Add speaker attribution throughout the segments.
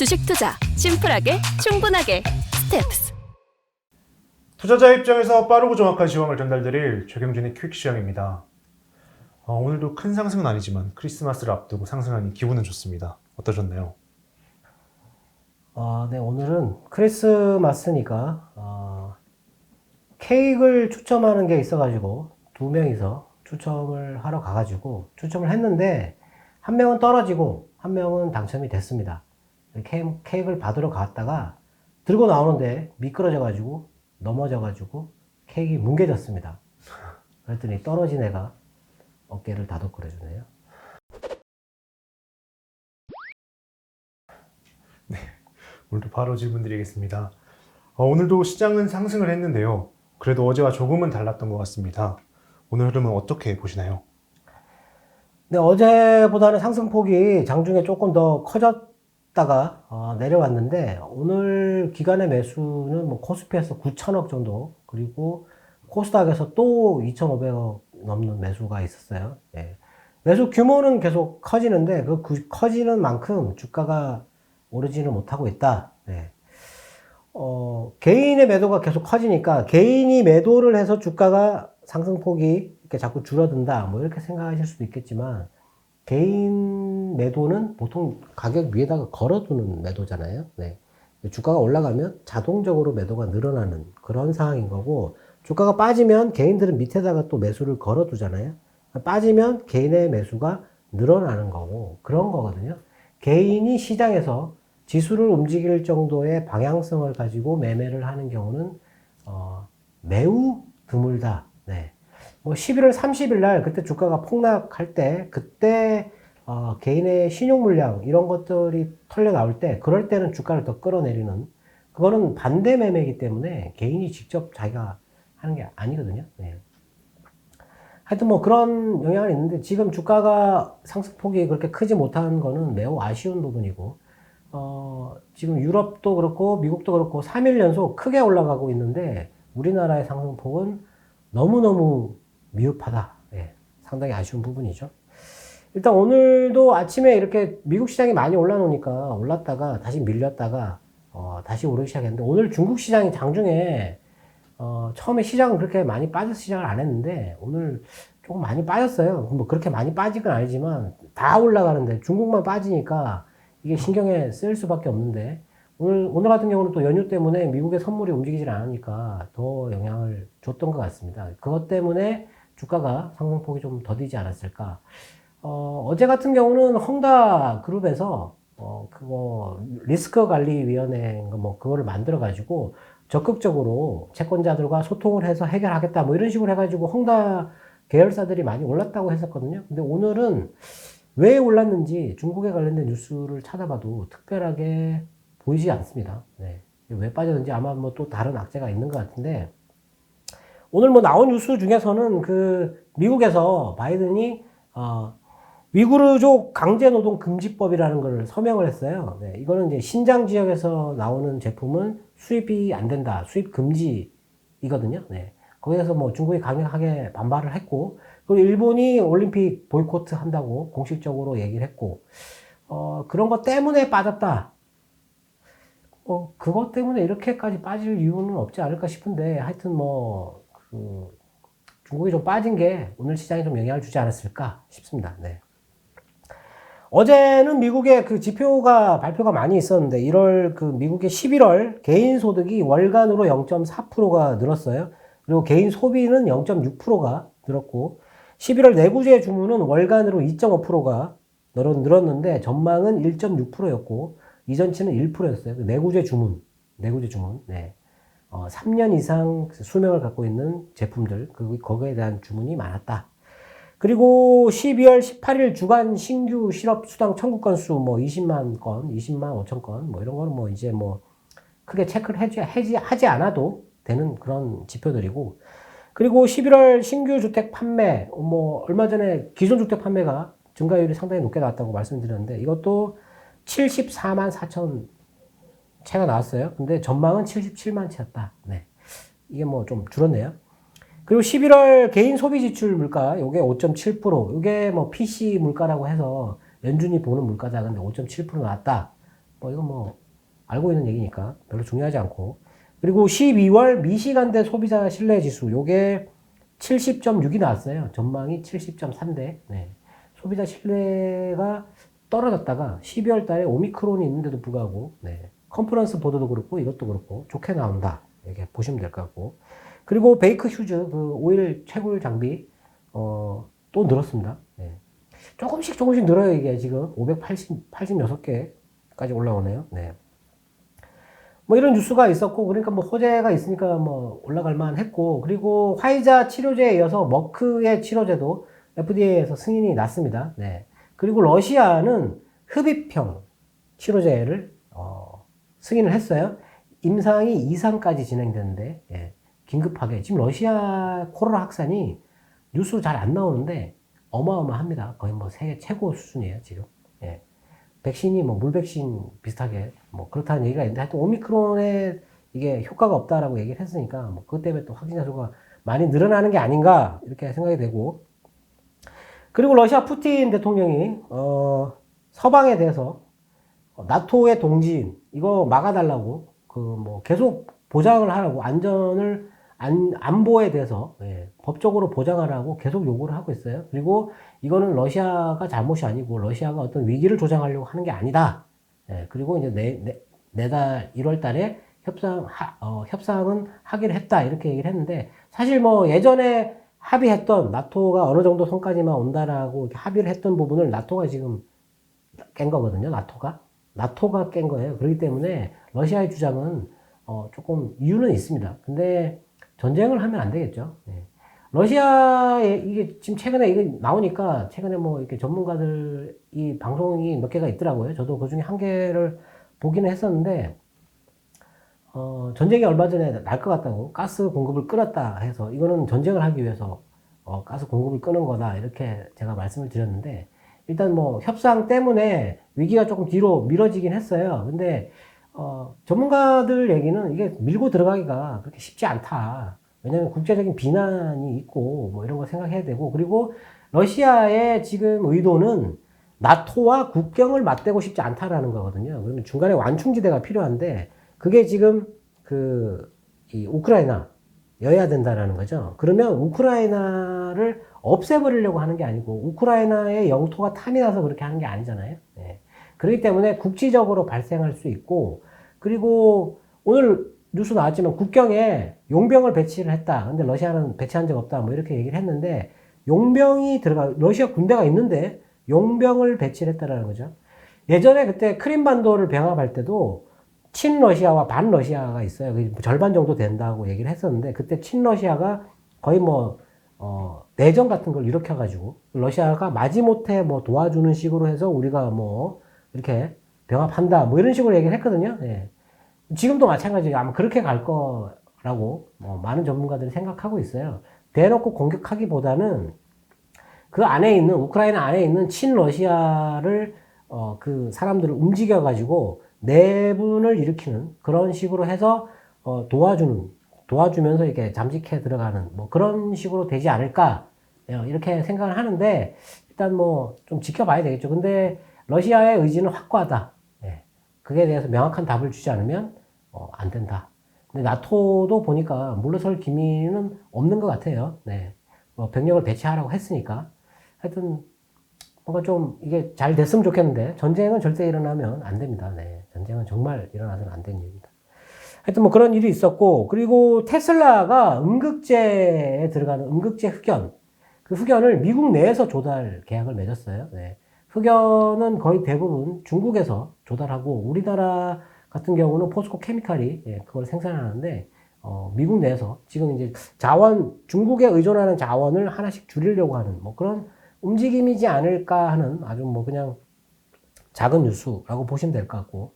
Speaker 1: 주식 투자 심플하게 충분하게 스텝스.
Speaker 2: 투자자 입장에서 빠르고 정확한 시황을 전달드릴 최경진의 퀵 시황입니다. 어, 오늘도 큰 상승은 아니지만 크리스마스를 앞두고 상승하니 기분은 좋습니다. 어떠셨나요?
Speaker 3: 아, 네, 오늘은 크리스마스니까, 어, 케이크를 추첨하는 게 있어가지고, 두 명이서 추첨을 하러 가가지고, 추첨을 했는데, 한 명은 떨어지고, 한 명은 당첨이 됐습니다. 케이크, 케이크를 받으러 갔다가, 들고 나오는데, 미끄러져가지고, 넘어져가지고, 케이크 뭉개졌습니다. 그랬더니 떨어진 애가 어깨를 다독거려주네요.
Speaker 2: 오늘도 바로 질문 드리겠습니다. 어, 오늘도 시장은 상승을 했는데요. 그래도 어제와 조금은 달랐던 것 같습니다. 오늘 흐름은 어떻게 보시나요?
Speaker 3: 네, 어제보다는 상승폭이 장중에 조금 더 커졌 다가 어, 내려왔는데 오늘 기간의 매수는 뭐 코스피에서 9천억 정도 그리고 코스닥에서 또 2,500억 넘는 매수가 있었어요. 예. 매수 규모는 계속 커지는데 그 구- 커지는 만큼 주가가 오르지는 못하고 있다. 네. 어, 개인의 매도가 계속 커지니까 개인이 매도를 해서 주가가 상승폭이 이렇게 자꾸 줄어든다. 뭐 이렇게 생각하실 수도 있겠지만 개인 매도는 보통 가격 위에다가 걸어두는 매도잖아요. 네. 주가가 올라가면 자동적으로 매도가 늘어나는 그런 상황인 거고 주가가 빠지면 개인들은 밑에다가 또 매수를 걸어두잖아요. 빠지면 개인의 매수가 늘어나는 거고 그런 거거든요. 개인이 시장에서 지수를 움직일 정도의 방향성을 가지고 매매를 하는 경우는 어, 매우 드물다. 네. 뭐 11월 30일 날 그때 주가가 폭락할 때 그때 어, 개인의 신용 물량 이런 것들이 털려 나올 때 그럴 때는 주가를 더 끌어내리는 그거는 반대 매매이기 때문에 개인이 직접 자기가 하는 게 아니거든요. 네. 하여튼 뭐 그런 영향이 있는데 지금 주가가 상승폭이 그렇게 크지 못한 거는 매우 아쉬운 부분이고 어, 지금 유럽도 그렇고 미국도 그렇고 3일 연속 크게 올라가고 있는데 우리나라의 상승폭은 너무너무 미흡하다. 예, 상당히 아쉬운 부분이죠. 일단 오늘도 아침에 이렇게 미국 시장이 많이 올라놓으니까 올랐다가 다시 밀렸다가 어, 다시 오르기 시작했는데 오늘 중국 시장이 장중에 어, 처음에 시장은 그렇게 많이 빠져서 시작을 안 했는데 오늘 조금 많이 빠졌어요. 뭐 그렇게 많이 빠진 건 아니지만 다 올라가는데 중국만 빠지니까 이게 신경에 쓰일 수밖에 없는데 오늘 오늘 같은 경우는 또 연휴 때문에 미국의 선물이 움직이질 않으니까 더 영향을 줬던 것 같습니다. 그것 때문에 주가가 상승폭이 좀 더디지 않았을까. 어, 어제 같은 경우는 헝다 그룹에서 어, 그거 리스크 관리 위원회 뭐 그거를 만들어 가지고 적극적으로 채권자들과 소통을 해서 해결하겠다 뭐 이런 식으로 해가지고 헝다 계열사들이 많이 올랐다고 했었거든요. 근데 오늘은 왜 올랐는지 중국에 관련된 뉴스를 찾아봐도 특별하게 보이지 않습니다. 네. 왜 빠졌는지 아마 뭐 또 다른 악재가 있는 것 같은데 오늘 뭐 나온 뉴스 중에서는 그 미국에서 바이든이 어 위구르족 강제 노동 금지법이라는 걸 서명을 했어요. 네, 이거는 이제 신장 지역에서 나오는 제품은 수입이 안 된다. 수입 금지이거든요. 네. 거기에서 뭐 중국이 강력하게 반발을 했고, 그리고 일본이 올림픽 보이코트 한다고 공식적으로 얘기를 했고, 어, 그런 것 때문에 빠졌다. 어, 그것 때문에 이렇게까지 빠질 이유는 없지 않을까 싶은데, 하여튼 뭐, 그, 중국이 좀 빠진 게 오늘 시장에 좀 영향을 주지 않았을까 싶습니다. 네. 어제는 미국의 그 지표가 발표가 많이 있었는데 1월 그 미국의 11월 개인 소득이 월간으로 0.4%가 늘었어요. 그리고 개인 소비는 0.6%가 늘었고 11월 내구재 주문은 월간으로 2.5%가 늘었는데 전망은 1.6%였고 이전치는 1%였어요. 그 내구재 주문, 내구재 주문. 네. 어, 3년 이상 수명을 갖고 있는 제품들, 그, 거기에 대한 주문이 많았다. 그리고 12월 18일 주간 신규 실업 수당 청구 건수 뭐 20만 건, 20만 5천 건, 뭐 이런 거는 뭐 이제 뭐 크게 체크를 해지, 해지, 하지 않아도 되는 그런 지표들이고. 그리고 11월 신규 주택 판매, 뭐 얼마 전에 기존 주택 판매가 증가율이 상당히 높게 나왔다고 말씀드렸는데 이것도 74만 4천 채가 나왔어요. 근데 전망은 77만 채였다. 네. 이게 뭐 좀 줄었네요. 그리고 11월 개인 소비 지출 물가, 요게 5.7%, 요게 뭐 PC 물가라고 해서 연준이 보는 물가다. 근데 5.7% 나왔다. 뭐 이건 뭐 알고 있는 얘기니까 별로 중요하지 않고. 그리고 12월 미시간대 소비자 신뢰 지수 요게 70.6이 나왔어요. 전망이 70.3대. 네. 소비자 신뢰가 떨어졌다가 12월 달에 오미크론이 있는데도 불구하고 네. 컨퍼런스 보도도 그렇고 이것도 그렇고 좋게 나온다. 이렇게 보시면 될 것 같고. 그리고 베이크 휴즈 그 오일 채굴 장비 어, 또 늘었습니다. 네. 조금씩 조금씩 늘어요 이게 지금 580 86개까지 올라오네요. 네. 뭐 이런 뉴스가 있었고 그러니까 뭐 호재가 있으니까 뭐 올라갈 만했고 그리고 화이자 치료제에 이어서 머크의 치료제도 FDA에서 승인이 났습니다. 네. 그리고 러시아는 흡입형 치료제를 어, 승인을 했어요. 임상이 이상까지 진행되는데 예, 긴급하게 지금 러시아 코로나 확산이 뉴스 잘안 나오는데 어마어마합니다. 거의 뭐 세계 최고 수준이에요 지금. 예. 백신이 뭐 물백신 비슷하게 뭐 그렇다는 얘기가 있는데 하여튼 오미크론에 이게 효과가 없다라고 얘기를 했으니까 뭐 그것 때문에 또 확진자 수가 많이 늘어나는 게 아닌가 이렇게 생각이 되고 그리고 러시아 푸틴 대통령이 어 서방에 대해서 어, 나토의 동지인 이거 막아달라고 그 뭐 계속 보장을 하라고 안전을 안, 안보에 대해서 예, 법적으로 보장하라고 계속 요구를 하고 있어요. 그리고 이거는 러시아가 잘못이 아니고 러시아가 어떤 위기를 조장하려고 하는 게 아니다. 예, 그리고 이제 내, 내, 내달 1월 달에 협상, 하, 어, 협상은 하기로 했다. 이렇게 얘기를 했는데 사실 뭐 예전에 합의했던 나토가 어느 정도 선까지만 온다라고 합의를 했던 부분을 나토가 지금 깬 거거든요. 나토가. 나토가 깬 거예요. 그렇기 때문에 러시아의 주장은 어, 조금 이유는 있습니다. 근데 전쟁을 하면 안 되겠죠. 네. 러시아에 이게 지금 최근에 이게 나오니까 최근에 뭐 이렇게 전문가들 이 방송이 몇 개가 있더라고요. 저도 그 중에 한 개를 보기는 했었는데 어, 전쟁이 얼마 전에 날 것 같다고 가스 공급을 끊었다 해서 이거는 전쟁을 하기 위해서 어, 가스 공급을 끄는 거다 이렇게 제가 말씀을 드렸는데 일단 뭐 협상 때문에 위기가 조금 뒤로 미뤄지긴 했어요. 근데 어, 전문가들 얘기는 이게 밀고 들어가기가 그렇게 쉽지 않다. 왜냐하면 국제적인 비난이 있고 뭐 이런 거 생각해야 되고 그리고 러시아의 지금 의도는 나토와 국경을 맞대고 싶지 않다라는 거거든요. 그러면 중간에 완충지대가 필요한데 그게 지금 그 이 우크라이나 여야 된다라는 거죠. 그러면 우크라이나를 없애버리려고 하는 게 아니고 우크라이나의 영토가 탐이 나서 그렇게 하는 게 아니잖아요. 네. 그렇기 때문에 국지적으로 발생할 수 있고 그리고 오늘 뉴스 나왔지만 국경에 용병을 배치를 했다. 근데 러시아는 배치한 적 없다. 뭐 이렇게 얘기를 했는데 용병이 들어가 러시아 군대가 있는데 용병을 배치를 했다라는 거죠. 예전에 그때 크림반도를 병합할 때도 친러시아와 반러시아가 있어요. 그게 절반 정도 된다고 얘기를 했었는데 그때 친러시아가 거의 뭐 어, 내전 같은 걸 일으켜가지고 러시아가 마지못해 뭐 도와주는 식으로 해서 우리가 뭐 이렇게 병합한다 뭐 이런 식으로 얘기를 했거든요. 예. 지금도 마찬가지예요. 아마 그렇게 갈 거라고 뭐 많은 전문가들이 생각하고 있어요. 대놓고 공격하기보다는 그 안에 있는 우크라이나 안에 있는 친러시아를 어, 그 사람들을 움직여 가지고 내분을 일으키는 그런 식으로 해서 어, 도와주는 도와주면서 이렇게 잠식해 들어가는 뭐 그런 식으로 되지 않을까 어, 이렇게 생각을 하는데 일단 뭐 좀 지켜봐야 되겠죠. 근데 러시아의 의지는 확고하다. 예. 그게 대해서 명확한 답을 주지 않으면 어, 안 된다. 근데 나토도 보니까 물러설 기미는 없는 것 같아요. 네. 뭐 병력을 배치하라고 했으니까. 하여튼 뭔가 좀 이게 잘 됐으면 좋겠는데 전쟁은 절대 일어나면 안 됩니다. 네. 전쟁은 정말 일어나서는 안 되는 일입니다. 하여튼 뭐 그런 일이 있었고 그리고 테슬라가 음극재에 들어가는 음극재 흑연 그 흑연을 미국 내에서 조달 계약을 맺었어요. 네. 흑연은 거의 대부분 중국에서 조달하고 우리나라 같은 경우는 포스코 케미칼이 예, 그걸 생산하는데 어, 미국 내에서 지금 이제 자원 중국에 의존하는 자원을 하나씩 줄이려고 하는 뭐 그런 움직임이지 않을까 하는 아주 뭐 그냥 작은 뉴스라고 보시면 될 것 같고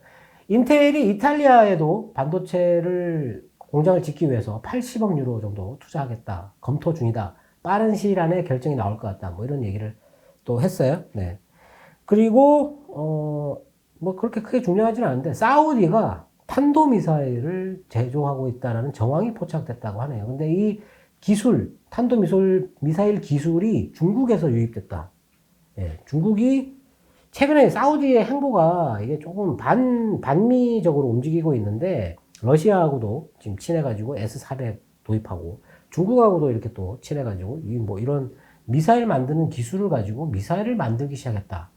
Speaker 3: 인텔이 이탈리아에도 반도체를 공장을 짓기 위해서 80억 유로 정도 투자하겠다 검토 중이다 빠른 시일 안에 결정이 나올 것 같다 뭐 이런 얘기를 또 했어요. 네. 그리고 어, 뭐 그렇게 크게 중요하지는 않은데 사우디가 탄도 미사일을 제조하고 있다는 정황이 포착됐다고 하네요. 근데 이 기술, 탄도미사일 미사일 기술이 중국에서 유입됐다. 예, 중국이 최근에 사우디의 행보가 이게 조금 반, 반미적으로 움직이고 있는데, 러시아하고도 지금 친해가지고 S400 도입하고, 중국하고도 이렇게 또 친해가지고, 이 뭐 이런 미사일 만드는 기술을 가지고 미사일을 만들기 시작했다.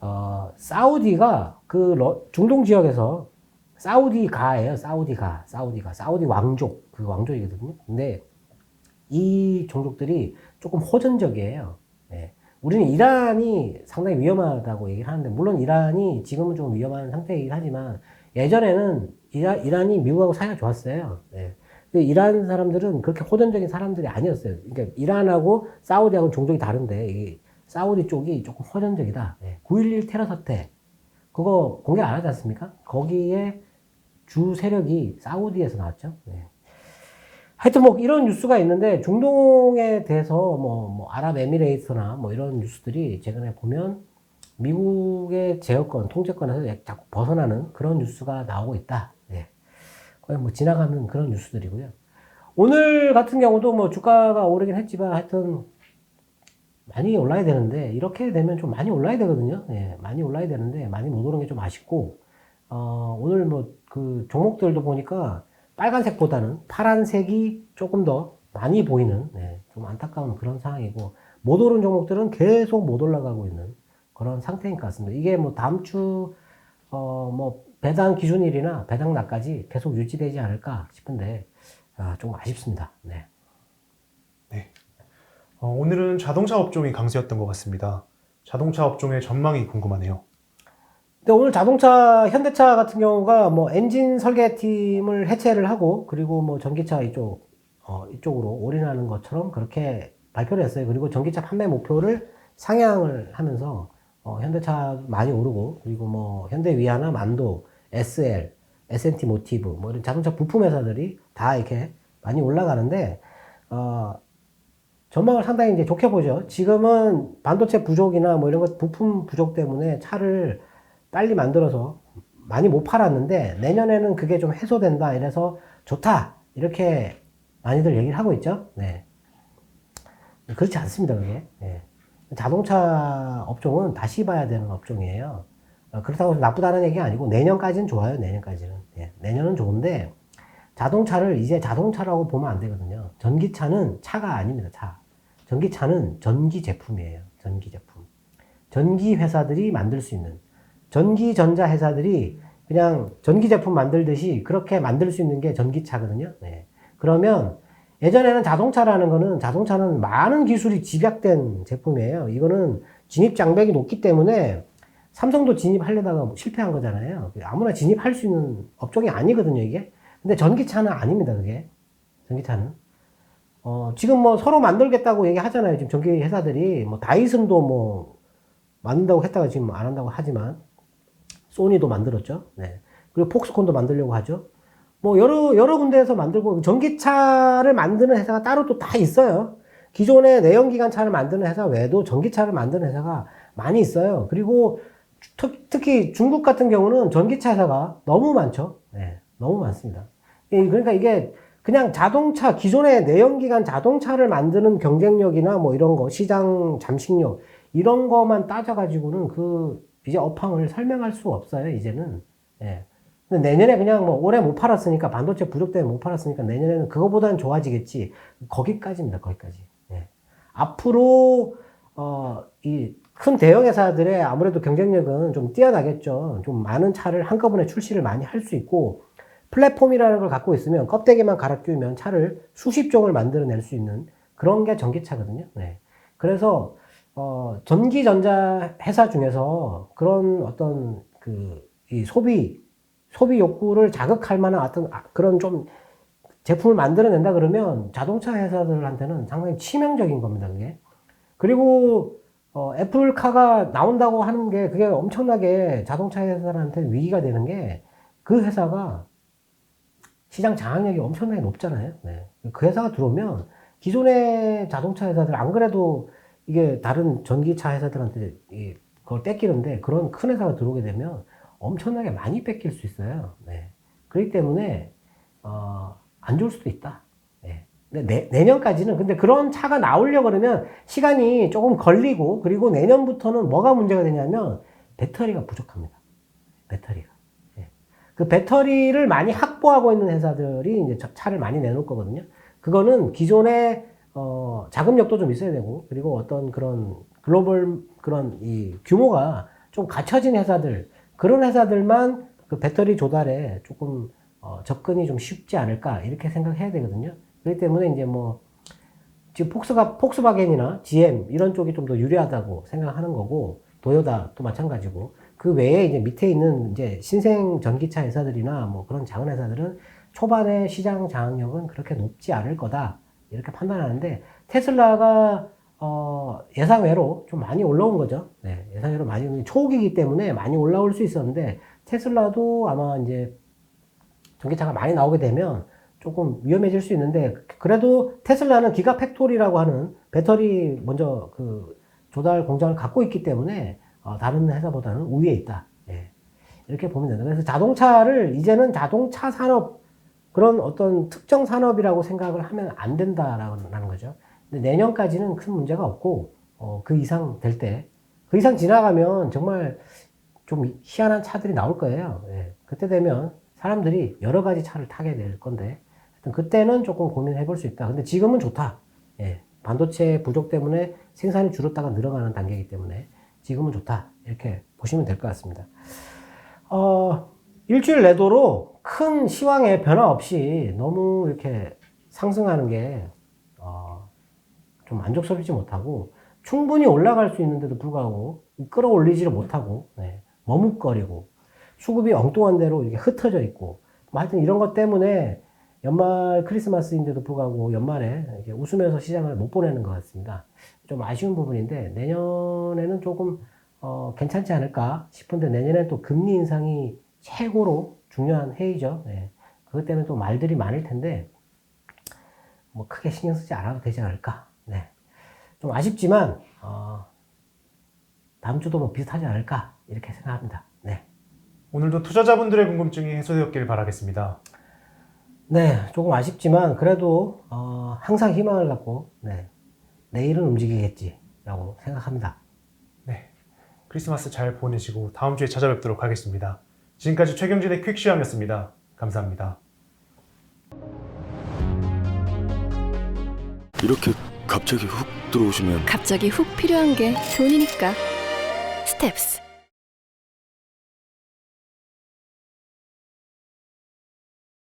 Speaker 3: 어, 사우디가 그 러- 중동 지역에서 사우디가예요. 사우디가, 사우디가, 사우디 왕족, 그 왕족이거든요. 근데 이 종족들이 조금 호전적이에요. 예. 우리는 이란이 상당히 위험하다고 얘기를 하는데, 물론 이란이 지금은 좀 위험한 상태이긴 하지만, 예전에는 이라, 이란이 미국하고 사이가 좋았어요. 예. 근데 이란 사람들은 그렇게 호전적인 사람들이 아니었어요. 그러니까 이란하고 사우디하고는 종족이 다른데, 이 사우디 쪽이 조금 호전적이다. 예. 9.11 테러 사태, 그거 공개 안 하지 않습니까? 거기에 주 세력이 사우디에서 나왔죠. 예. 하여튼 뭐 이런 뉴스가 있는데 중동에 대해서 뭐, 뭐 아랍에미레이트나 뭐 이런 뉴스들이 최근에 보면 미국의 제어권, 통제권에서 자꾸 벗어나는 그런 뉴스가 나오고 있다. 예. 거의 뭐 지나가는 그런 뉴스들이고요. 오늘 같은 경우도 뭐 주가가 오르긴 했지만 하여튼 많이 올라야 되는데 이렇게 되면 좀 많이 올라야 되거든요. 예, 많이 올라야 되는데 많이 못 오른 게 좀 아쉽고 어, 오늘 뭐 그 종목들도 보니까 빨간색보다는 파란색이 조금 더 많이 보이는 예, 좀 안타까운 그런 상황이고 못 오른 종목들은 계속 못 올라가고 있는 그런 상태인 것 같습니다. 이게 뭐 다음 주 어, 뭐 배당 기준일이나 배당 날까지 계속 유지되지 않을까 싶은데 아, 조금 아쉽습니다. 네.
Speaker 2: 어, 오늘은 자동차 업종이 강세였던 것 같습니다. 자동차 업종의 전망이 궁금하네요.
Speaker 3: 근데 오늘 자동차, 현대차 같은 경우가 뭐 엔진 설계팀을 해체를 하고 그리고 뭐 전기차 이쪽, 어, 이쪽으로 올인하는 것처럼 그렇게 발표를 했어요. 그리고 전기차 판매 목표를 상향을 하면서 어, 현대차 많이 오르고 그리고 뭐 현대 위아나 만도, SL, S&T 모티브 뭐 이런 자동차 부품 회사들이 다 이렇게 많이 올라가는데 어, 전망을 상당히 이제 좋게 보죠. 지금은 반도체 부족이나 뭐 이런 것 부품 부족 때문에 차를 빨리 만들어서 많이 못 팔았는데 내년에는 그게 좀 해소된다 이래서 좋다 이렇게 많이들 얘기를 하고 있죠. 네. 그렇지 않습니다. 그게 예. 자동차 업종은 다시 봐야 되는 업종이에요. 어, 그렇다고 나쁘다는 얘기 아니고 내년까지는 좋아요. 내년까지는 예. 내년은 좋은데 자동차를 이제 자동차라고 보면 안 되거든요. 전기차는 차가 아닙니다. 차. 전기차는 전기 제품이에요. 전기 제품. 전기 회사들이 만들 수 있는 전기 전자 회사들이 그냥 전기 제품 만들듯이 그렇게 만들 수 있는 게 전기차거든요. 네. 그러면 예전에는 자동차라는 거는 자동차는 많은 기술이 집약된 제품이에요. 이거는 진입 장벽이 높기 때문에 삼성도 진입하려다가 뭐 실패한 거잖아요. 아무나 진입할 수 있는 업종이 아니거든요, 이게. 근데 전기차는 아닙니다, 그게. 전기차는. 어, 지금 뭐 서로 만들겠다고 얘기하잖아요. 지금 전기 회사들이. 뭐 다이슨도 뭐 만든다고 했다가 지금 안 한다고 하지만 소니도 만들었죠. 네. 그리고 폭스콘도 만들려고 하죠. 뭐 여러 여러 군데에서 만들고 전기차를 만드는 회사가 따로 또 다 있어요. 기존의 내연기관차를 만드는 회사 외에도 전기차를 만드는 회사가 많이 있어요. 그리고 특- 특히 중국 같은 경우는 전기차 회사가 너무 많죠. 네, 너무 많습니다. 이- 그러니까 이게 그냥 자동차 기존의 내연기관 자동차를 만드는 경쟁력이나 뭐 이런 거 시장 잠식력 이런 거만 따져가지고는 그 이제 업황을 설명할 수 없어요 이제는. 예. 근데 내년에 그냥 뭐 올해 못 팔았으니까 반도체 부족 때문에 못 팔았으니까 내년에는 그거보다는 좋아지겠지. 거기까지입니다 거기까지. 예. 앞으로 어, 이 큰 대형 회사들의 아무래도 경쟁력은 좀 뛰어나겠죠. 좀 많은 차를 한꺼번에 출시를 많이 할 수 있고 플랫폼이라는 걸 갖고 있으면 껍데기만 갈아 끼우면 차를 수십 종을 만들어낼 수 있는 그런 게 전기차거든요. 네. 그래서 어, 전기전자 회사 중에서 그런 어떤 그 이 소비 소비 욕구를 자극할 만한 어떤 아- 그런 좀 제품을 만들어낸다 그러면 자동차 회사들한테는 상당히 치명적인 겁니다. 그게 그리고 어, 애플카가 나온다고 하는 게 그게 엄청나게 자동차 회사들한테 위기가 되는 게 그 회사가 시장 장악력이 엄청나게 높잖아요. 네. 그 회사가 들어오면 기존의 자동차 회사들 안 그래도 이게 다른 전기차 회사들한테 이- 그걸 뺏기는데 그런 큰 회사가 들어오게 되면 엄청나게 많이 뺏길 수 있어요. 네. 그렇기 때문에 어, 안 좋을 수도 있다. 네. 내, 내년까지는 근데 그런 차가 나오려 그러면 시간이 조금 걸리고 그리고 내년부터는 뭐가 문제가 되냐면 배터리가 부족합니다. 배터리가. 예. 그 배터리를 많이 확보하고 있는 회사들이 이제 저- 차를 많이 내놓을 거거든요. 그거는 기존에 어, 자금력도 좀 있어야 되고 그리고 어떤 그런 글로벌 그런 이 규모가 좀 갖춰진 회사들 그런 회사들만 그 배터리 조달에 조금 어, 접근이 좀 쉽지 않을까 이렇게 생각해야 되거든요. 그렇기 때문에 이제 뭐 지금 폭스가 폭스바겐이나 GM 이런 쪽이 좀 더 유리하다고 생각하는 거고 도요다도 마찬가지고 그 외에 이제 밑에 있는 이제 신생 전기차 회사들이나 뭐 그런 작은 회사들은 초반에 시장 장악력은 그렇게 높지 않을 거다 이렇게 판단하는데 테슬라가 어 예상외로 좀 많이 올라온 거죠. 네, 예상외로 많이 초기이기 때문에 많이 올라올 수 있었는데 테슬라도 아마 이제 전기차가 많이 나오게 되면 조금 위험해질 수 있는데 그래도 테슬라는 기가 팩토리라고 하는 배터리 먼저 그 조달 공장을 갖고 있기 때문에 어, 다른 회사보다는 우위에 있다. 예. 이렇게 보면 된다. 그래서 자동차를 이제는 자동차 산업 그런 어떤 특정 산업이라고 생각을 하면 안 된다라는 거죠. 근데 내년까지는 큰 문제가 없고 어, 그 이상 될 때, 그 이상 지나가면 정말 좀 희한한 차들이 나올 거예요. 예. 그때 되면 사람들이 여러 가지 차를 타게 될 건데, 하여튼 그때는 조금 고민해 볼 수 있다. 근데 지금은 좋다. 예. 반도체 부족 때문에 생산이 줄었다가 늘어가는 단계이기 때문에 지금은 좋다. 이렇게 보시면 될 것 같습니다. 어, 일주일 내도록 큰 시황의 변화 없이 너무 이렇게 상승하는 게, 어, 좀 만족스럽지 못하고, 충분히 올라갈 수 있는데도 불구하고, 끌어올리지를 못하고, 네, 머뭇거리고, 수급이 엉뚱한 대로 이렇게 흩어져 있고, 뭐 하여튼 이런 것 때문에 연말 크리스마스인데도 불구하고 연말에 웃으면서 시장을 못 보내는 것 같습니다. 좀 아쉬운 부분인데, 내년에는 조금, 어, 괜찮지 않을까 싶은데, 내년엔 또 금리 인상이 최고로 중요한 해이죠. 네. 그것 때문에 또 말들이 많을 텐데, 뭐 크게 신경 쓰지 않아도 되지 않을까. 네. 좀 아쉽지만, 어, 다음 주도 뭐 비슷하지 않을까. 이렇게 생각합니다. 네.
Speaker 2: 오늘도 투자자분들의 궁금증이 해소되었길 바라겠습니다.
Speaker 3: 네, 조금 아쉽지만, 그래도, 어, 항상 희망을 갖고, 네. 내일은 움직이겠지라고 생각합니다.
Speaker 2: 네. 크리스마스 잘 보내시고 다음 주에 찾아뵙도록 하겠습니다. 지금까지 최경진의 퀵시황이었습니다. 감사합니다.
Speaker 4: 이렇게 갑자기 훅 들어오시면
Speaker 1: 갑자기 훅 필요한 게 돈이니까. 스텝스.